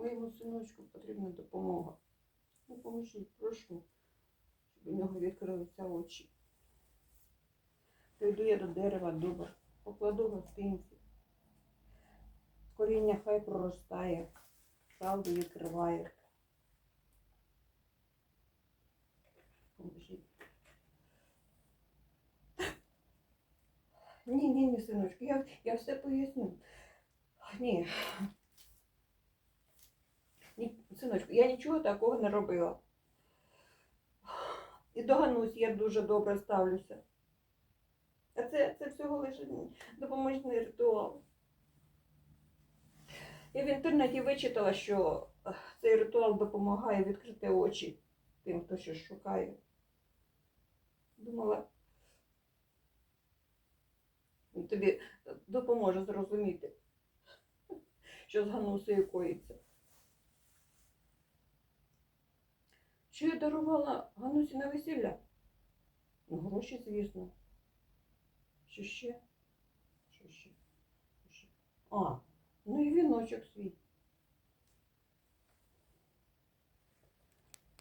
Моєму синочку потрібна допомога. Ну, поможіть, прошу, щоб у нього відкрилися очі. Прийду я до дерева дуба, покладу гостинці. Коріння хай проростає, правду відкриває. Поможіть. Ні, ні, ні, синочку, я, я все поясню. Ні. Синочку, я нічого такого не робила. І до Ганусі я дуже добре ставлюся. А це, це всього лише допоможний ритуал. Я в інтернеті вичитала, що е, цей ритуал допомагає відкрити очі тим, хто щось шукає. Думала, тобі допоможе зрозуміти, що з Ганусею коїться. Що я дарувала Ганусі на весілля? Ну, гроші, звісно. Що ще? Що ще? Що ще? А, ну і віночок свій.